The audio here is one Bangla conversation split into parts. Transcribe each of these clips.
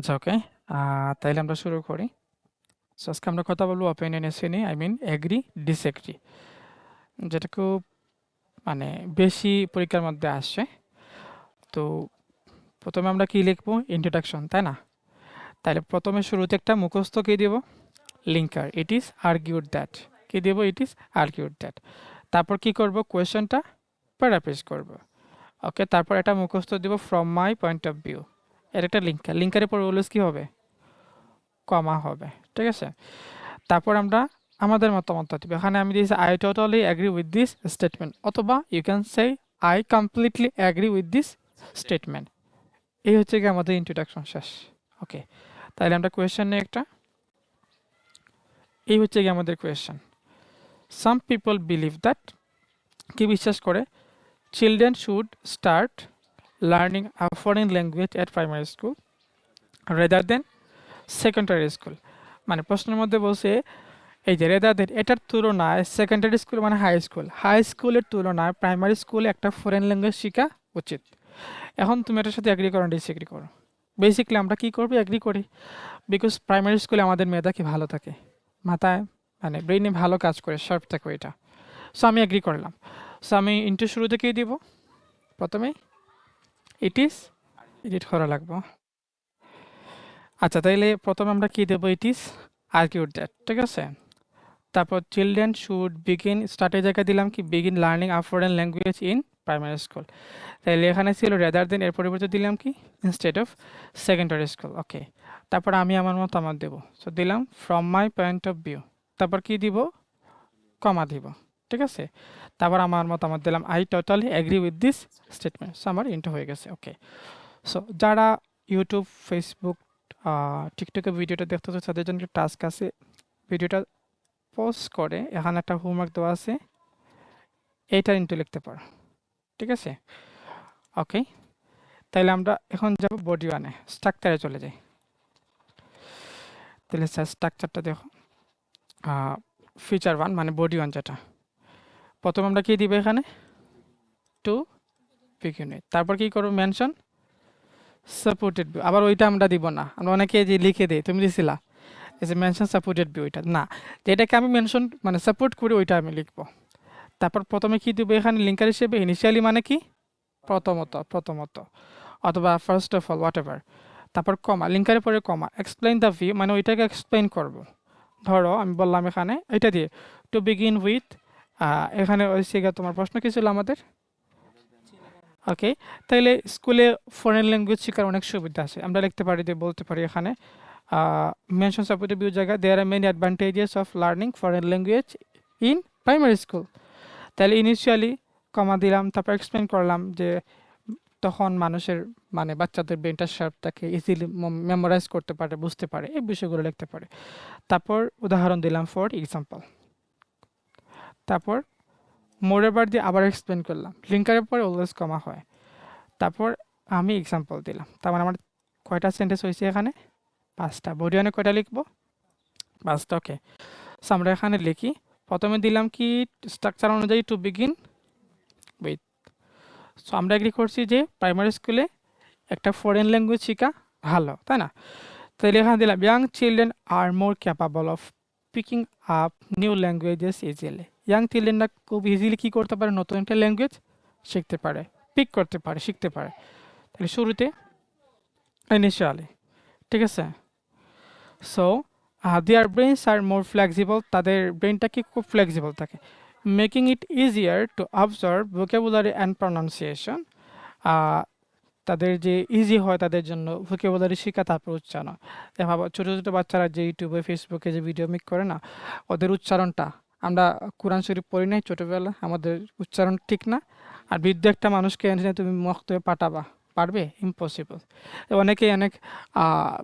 আচ্ছা ওকে। তাইলে আমরা শুরু করি। সো আজকে আমরা কথা বলব ওপিনিয়ন এসে নিয়ে। I mean agree, disagree. যেটা খুব মানে বেশি পরীক্ষার মধ্যে আসছে তো প্রথমে আমরা কি লিখব? ইন্ট্রোডাকশন, তাই না? তাইলে প্রথমে শুরুতে একটা মুখস্থ কি দিব? Linker. It is argued that. কি দিব? It is argued that. তারপর কি করব? কোয়েশ্চেনটা প্যারাফ্রেজ করব। ওকে, তারপর এটা মুখস্থ দিব from my point of view. এর একটা লিঙ্কার। লিঙ্কারের পর অলওয়েজ কি হবে? কমা হবে। ঠিক আছে? তারপর আমরা আমাদের মতামতটা দিব। এখানে আমি দিয়েছি I totally agree with this statement অথবা you can say I completely agree with this statement. এই হচ্ছে গিয়ে আমাদের ইন্ট্রোডাকশন শেষ। ওকে। তাহলে আমরা কোয়েশ্চেন নিই একটা। এই হচ্ছে গিয়ে আমাদের question. Some people believe that কি বিশ্বাস করে? Children should start learning a foreign language at primary school rather than secondary school. মানে প্রশ্নের মধ্যে বলছে এই যে রেদার দেন এটার তুলনায় সেকেন্ডারি স্কুল মানে হাই স্কুল। হাই স্কুলের তুলনায় প্রাইমারি স্কুলে একটা ফরেন ল্যাঙ্গুয়েজ শেখা উচিত। এখন তুমি এটার সাথে এগ্রি করো ডিসএগ্রি করো? বেসিক্যালি আমরা কি করব? এগ্রি করি। বিকজ প্রাইমারি স্কুলে আমাদের মেধা কি ভালো থাকে। মাথায় মানে ব্রেইনে ভালো কাজ করে, শার্প থাকে এটা সো আমি এগ্রি করলাম। সো আমি ইন্টু শুরু থেকেই দিব? ১ম এই ইট ইস এডিট করা লাগবে। আচ্ছা তাইলে প্রথমে আমরা কি দেব? ইট ইস আর্গুড দ্যাট। ঠিক আছে? তারপর চিলড্রেন শুড বিগিন স্টার্টের জায়গায় দিলাম কি? Begin learning a foreign language in primary school. তাইলে এখানে ছিল রেদার দেন এর পরিবর্তে দিলাম কি? Instead of secondary school. Okay. তারপর আমি আমার মতামত দেবো সো দিলাম from my point of view. তারপর কি দিব? কমা দিব। ঠিক আছে? তারপর আমার মতামত দিলাম I totally agree with this statement. আমার ইন্টু হয়ে গেছে। ওকে। সো যারা ইউটিউব, ফেসবুক, টিকটকে ভিডিওটা দেখতেছো তাদের জন্য টাস্ক আছে। ভিডিওটা পোস্ট করে এখানে একটা হোমওয়ার্ক দেওয়া আছে। এইটার ইন্টু লিখতে পারো। ঠিক আছে? ওকে। তাইলে আমরা এখন যাব বডি ওয়ানে স্ট্রাকচারে চলে যাই। তাহলে স্যার স্ট্রাকচারটা দেখো। ফিচার ওয়ান মানে বডি ওয়ান যেটা। ১ম আমরা কি দিব এখানে? To with. তারপর কি করব? Mention supported view. আবার ওইটা আমরা দিব না। আমরা অনেকে যে লিখে দেই। তুমি দিছিলা? এই যে মেনশন সাপোর্টেড ভিউ ওইটা। না। যেটাকে আমি মেনশন মানে সাপোর্ট করি ওইটা আমি লিখব। তারপর প্রথমে কি দিব এখানে লিঙ্কার হিসেবে? ইনিশিয়ালি মানে কি? প্রথমত, প্রথমত অথবা ফার্স্ট অফ অল হোয়াটএভার। তারপর কমা। লিঙ্কারের পরে কমা। এক্সপ্লেইন দ্য ভিউ মানে ওইটাকে এক্সপ্লেইন করব। ধরো আমি বললাম এখানে এটা দিয়ে টু বিগিন উইথ এখানে হচ্ছে তোমার প্রশ্ন কি ছিল আমাদের? ওকে। তাইলে স্কুলে ফরেন ল্যাঙ্গুয়েজ শেখার অনেক সুবিধা আছে। আমরা লিখতে পারি যে বলতে পারি এখানে মেনশন সাপোর্টেড ভিউ জায়গা there are many advantages of learning foreign language in primary school. তাহলে ইনিশিয়ালি কমা দিলাম। তারপর এক্সপ্লেন করলাম যে তখন মানুষের মানে বাচ্চাদের ব্রেইনটা শার্প থাকে, ইজিলি মেমোরাইজ করতে পারে, বুঝতে পারে। এই বিষয়গুলো লিখতে পারে। তারপর উদাহরণ দিলাম ফর এক্সাম্পল। তারপর মোরেওভার দিয়ে আবার এক্সপ্লেন করলাম। লিঙ্কারের পরে অলওয়েজ কমা হয়। তারপর আমি এক্সাম্পল দিলাম। তার মানে আমার কয়টা সেন্টেন্স হয়েছে এখানে? ৫ টা। বডি 1 কয়টা লিখব? ৫ টা। ওকে। সো আমরা এখানে লিখি। প্রথমে দিলাম কি? স্ট্রাকচার অনুযায়ী টু বিগিন উইথ। সো আমরা এগ্রি করছি যে প্রাইমারি স্কুলে একটা ফরেন ল্যাঙ্গুয়েজ শিখা ভালো। তাই না? তাইলে এখানে দিলাম young children are more capable of picking up new languages easily. Young চিলড্রেনরা খুব ইজিলি কী করতে পারে? নতুন একটা ল্যাঙ্গুয়েজ শিখতে পারে। পিক করতে পারে, শিখতে পারে। তাহলে শুরুতে ইনিশিয়ালি। ঠিক আছে? So their brains are more flexible তাদের ব্রেইনটা কি খুব ফ্লেক্সিবল থাকে। Making it easier to observe vocabulary and pronunciation তাদের যে ইজি হয় তাদের জন্য ভোকাবুলারি শিখা তারপর উচ্চারণ। ভাবো ছোটো ছোট বাচ্চারা যে ইউটিউবে, ফেসবুকে যে ভিডিও মেক করে না? ওদের উচ্চারণটা আমরা কোরআন শরীফ পড়ি নাই ছোটবেলায়। আমাদের উচ্চারণ ঠিক না। আর বৃদ্ধ একটা মানুষকে এনে তুমি মক্তবে পাঠাবা। পারবে? ইম্পসিবল। অনেকেই অনেক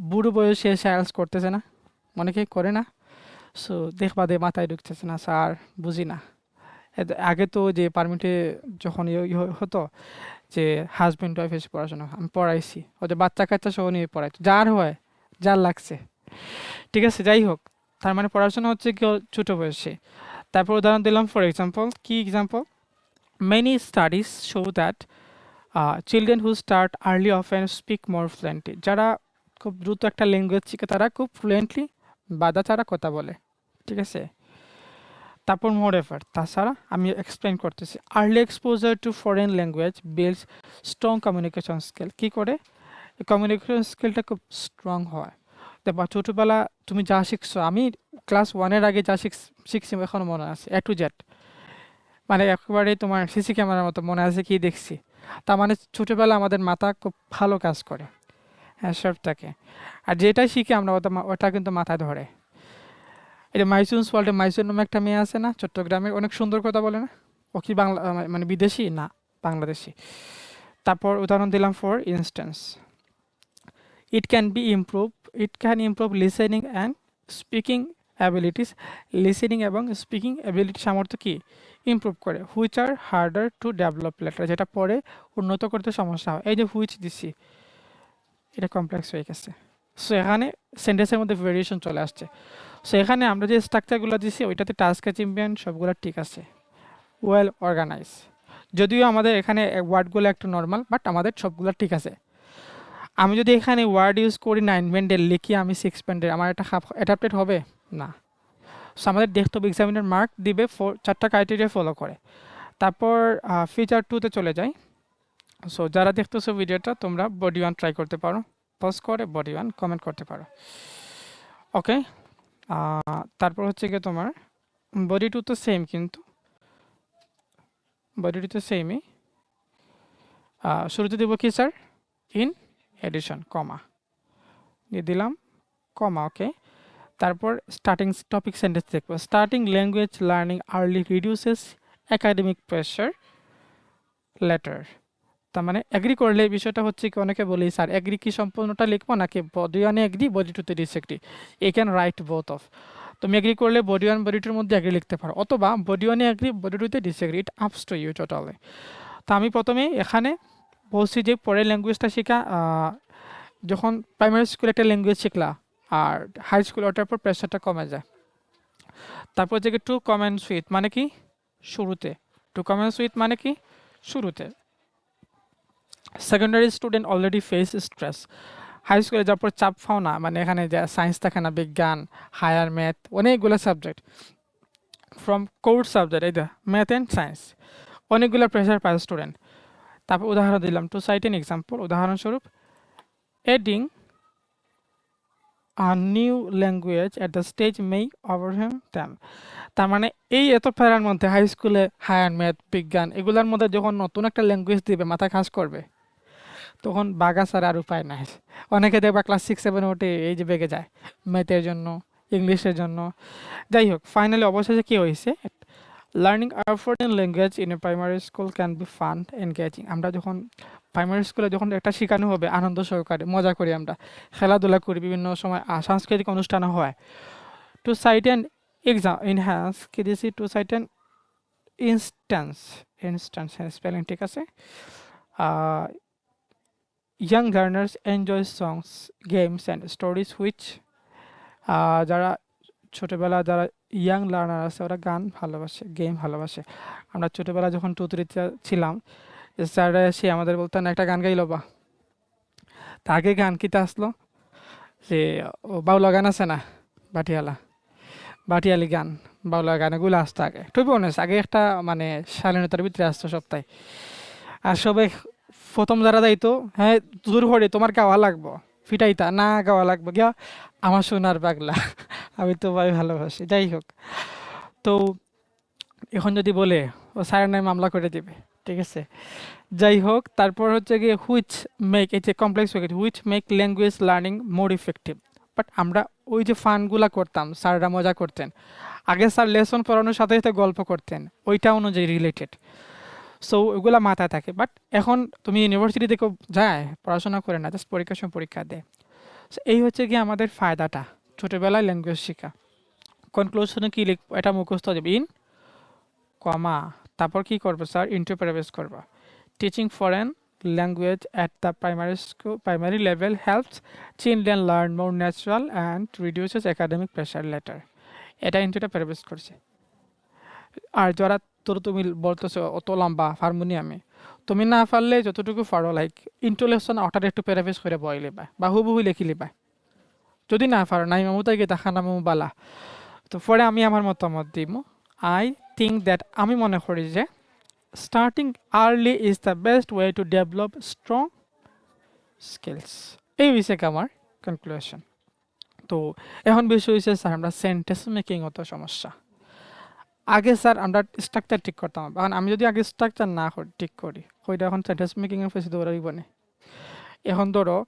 বুড়ো বয়সে আইএলটিএস করতেছে না? অনেকেই করে না? সো দেখবা দে মাথায় ঢুকতেছে না, স্যার বুঝি না। আগে তো যে পারমিটে যখন ইয়ে ইয়ে হতো যে হাজব্যান্ড ওয়াইফ এসে পড়াশোনা আমি পড়াইছি। ওদের বাচ্চা-কাচ্চা সহ নিয়ে পড়াই যার হয়, যার লাগছে। ঠিক আছে? যাই হোক। তার মানে পড়াশোনা হচ্ছে ছোট বয়সে। তারপর উদাহরণ দিলাম ফর এক্সাম্পল। কি example? Many studies show that children who start early of often speak more fluently. যারা খুব দ্রুত একটা ল্যাঙ্গুয়েজ শিখে, তারা খুব ফ্লুয়েন্টলি বাধা ছাড়া কথা বলে ঠিক আছে তারপর মোর এফার্ট তাছাড়া আমি এক্সপ্লেন করতেছি early exposure to foreign language builds strong communication skill কী করে কমিউনিকেশন স্কিলটা খুব স্ট্রং হয় দেখবা ছোটোবেলা তুমি যা শিখছো, আমি ক্লাস ওয়ানের আগে যা শিখ, শিখছি এখনও মনে আছে এ টু জেড মানে একেবারে তোমার সিসি ক্যামেরার মতো মনে আছে কি দেখছি। তার মানে ছোটোবেলা আমাদের মাথা খুব ভালো কাজ করে হ্যাঁ সবটাকে। আর যেটা শিখে আমরা, ওটা ওটা কিন্তু মাথায় ধরে। এই যে মাইসুন্স ওয়ার্ল্ডে মাইসুন নামে একটা মেয়ে আছে না চট্টগ্রামের অনেক সুন্দর কথা বলে না? ও কি বাংলা মানে বিদেশি? না, বাংলাদেশি। তারপর উদাহরণ দিলাম for instance it can be improve it can improve listening and speaking abilities listening এবং স্পিকিং অ্যাবিলিটি সামর্থ্য কি? ইমপ্রুভ করে। Which are harder to develop later যেটা পরে উন্নত করতে সমস্যা হয়। এই যে হুইচ দিছি এটা কমপ্লেক্স হয়ে গেছে। সো এখানে সেন্টেন্সের মধ্যে ভেরিয়েশন চলে আসছে। সো এখানে আমরা যে স্ট্রাকচারগুলো দিছি ওইটাতে টাস্ক অ্যাচিভমেন্ট সবগুলো ঠিক আছে। ওয়েল অর্গানাইজ যদিও আমাদের এখানে ওয়ার্ডগুলো একটু নর্মাল বাট আমাদের সবগুলো ঠিক আছে। আমি যদি এখানে ওয়ার্ড ইউজ করি নাইন ব্যান্ডের লিখি আমি সিক্স ব্যান্ডের আমার এটা হাফ অ্যাডাপ্টেড হবে? না। সো আমাদের দেখতে হবে এক্সামিনার মার্ক দিবে ফোর চারটা ক্রাইটেরিয়া ফলো করে। তারপর ফিচার টুতে চলে যাই। সো যারা দেখতেছো ভিডিওটা তোমরা বডি ওয়ান ট্রাই করতে পারো। পজ করে বডি ওয়ান কমেন্ট করতে পারো। ওকে তারপর হচ্ছে গিয়ে তোমার বডি টু তো সেম কিন্তু। বডি টু তো সেমই শুরুতে দেবো কি স্যার ইন এডিশন কমা দিয়ে দিলাম কমা ওকে তারপর স্টার্টিং টপিক সেন্টেন্স দেখব। Starting language learning early reduces academic pressure later তার মানে এগ্রি করলে বিষয়টা হচ্ছে কি, অনেকে বলি, স্যার এগ্রি কি সম্পূর্ণটা লিখব নাকি বডি ওয়ানে এগ্রি বডি টুতে disagree a can write both of তুমি এগ্রি করলে বডি ওয়ান বডি টুর মধ্যে এগ্রি লিখতে পারো। অথবা বডি ওয়ানে এগ্রি বডি টুতে disagree it ups to you totally তো আমি প্রথমে এখানে বলছি যে পরের ল্যাঙ্গুয়েজটা শেখা যখন প্রাইমারি স্কুলে একটা ল্যাঙ্গুয়েজ শিখলা, আর হাই স্কুলে ওটার পর প্রেশারটা কমে যায়। তারপর যে টু কমেন্টস উইথ মানে কি? শুরুতে। টু কমেন্টস উইথ মানে কি? শুরুতে। Secondary student already face stress high স্কুলে যাওয়ার পর চাপ পাও না মানে এখানে যে সায়েন্স থাকে না, বিজ্ঞান হায়ার ম্যাথ অনেকগুলো সাবজেক্ট ফ্রম কোর্স সাবজেক্ট এই দা ম্যাথ অ্যান্ড সায়েন্স অনেকগুলো প্রেশার পায় স্টুডেন্ট তারপর উদাহরণ দিলাম। টু সাইট এন এক্সাম্পল উদাহরণস্বরূপ adding a new language at the stage may overwhelm them তার মানে এই এত ফেরার মধ্যে হাই স্কুলে হায়ার ম্যাথ বিজ্ঞান, এগুলোর মধ্যে যখন নতুন একটা ল্যাঙ্গুয়েজ দিবে, মাথা খাস করবে, তখন বাগা ছাড়া আর উপায় নাই। অনেকে দেখবা ক্লাস সিক্স সেভেন ওঠে এই যে বেগে যায় ম্যাথের জন্য ইংলিশের জন্য। যাই হোক ফাইনালি অবশেষে কী হয়েছে? Learning are foreign language in a primary school can be fun engaging আমরা যখন প্রাইমারি স্কুলে যখন একটা শেখানো হবে, আনন্দ সহকারে, মজা করি আমরা। খেলাধুলা করি, বিভিন্ন সময় সাংস্কৃতিক অনুষ্ঠানও হয়। To cite and exam enhance কি দিয়েছি? To cite and instance instance spelling ঠিক আছে। Young learners enjoy songs games and stories which যারা ছোটোবেলা যারা ইয়াং লার্নার আছে, ওরা গান ভালোবাসে গেম ভালোবাসে। আমরা ছোটোবেলা যখন টু থ্রিতে ছিলাম, স্যাররা এসে আমাদের বলতেন একটা গান গাইলো বা তা আগে গান কিতে আসলো? যে, ও, বাউলা গান আছে না, বাটিয়ালা? বাটিয়ালি গান, বাউলা গানগুলো আসতো আগে। টু বনেস আগে একটা মানে শালীনতার ভিতরে আসতো সপ্তাহে আর সবাই প্রথম যারা যাইতো হ্যাঁ দূর করে তোমার গাওয়া লাগবো, ফিটাইতা। না, গাওয়া লাগবে। গিয়া আমার সোনার পাগলা আমি তো ভাই ভালোবাসি। যাই হোক। তো এখন যদি বলে, ও স্যারের নামে মামলা করে দেবে, ঠিক আছে? যাই হোক, তারপর হচ্ছে গিয়ে হুইচ মেক এই যে কমপ্লেক্স হয়ে which make language learning more effective but আমরা ওই যে ফানগুলা করতাম, স্যাররা মজা করতেন। আগে স্যার লেসন পড়ানোর সাথে সাথে গল্প করতেন। ওইটা অনুযায়ী রিলেটেড সো ওইগুলা মাথায় থাকে। বাট এখন তুমি ইউনিভার্সিটিতে কেউ যায়, পড়াশোনা করে না জাস্ট পরীক্ষার সময় পরীক্ষা দেয় এই হচ্ছে কি আমাদের ফায়দাটা, ছোটোবেলায় ল্যাঙ্গুয়েজ শেখা। কনক্লুশনে কী লিখব? এটা মুখস্থ দেবে ইন কমা তারপর কি করব স্যার ইন্টু প্যারাবেস করব। Teaching foreign language at the primary school primary level helps children learn more natural and reduces academic pressure later এটা ইন্টুটা প্যারাবেস করছে। আর যারা তোর তুমি বলতেছো, অত লম্বা হারমোনিয়ামে তুমি না পারলে যতটুকু পারো লাইক ইন্ট্রোলেকশন অটার একটু প্যারাফেস করে বয় লিবা বা হুবহু লিখি লিবা। যদি না পারো নাই, মামু তাই দেখা খানা মামু বালা। তো পরে আমি আমার মতামত দিব আই থিঙ্ক দ্যাট আমি মনে করি যে starting early is the best way to develop strong skills এই বিষয়ে আমার কনক্লুশন তো, এখন বিষয় হয়েছে স্যার আমরা সেন্টেন্স মেকিং অত সমস্যা। আগে স্যার আমরা স্ট্রাকচার ঠিক করতাম। এখন আমি যদি আগে স্ট্রাকচার না ঠিক করি ওইটা এখন সেন্টেন্স মেকিংয়ের ফেসে দৌড়াইব না। এখন ধরো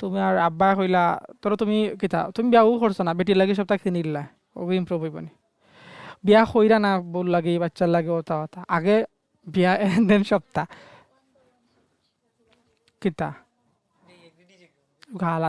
তুমি আর আব্বা কইলা ধরো তুমি কিতা তুমি বিয়াও করছ না বেটি লাগে সপ্তাহ কিনিলা ও ইম্প্রুভ হইব নি। বিয়া কইরা না বল লাগে বাচ্চার লাগে ওটা ওটা আগে বিয়া দেন সপ্তাহ। কিতা? গালা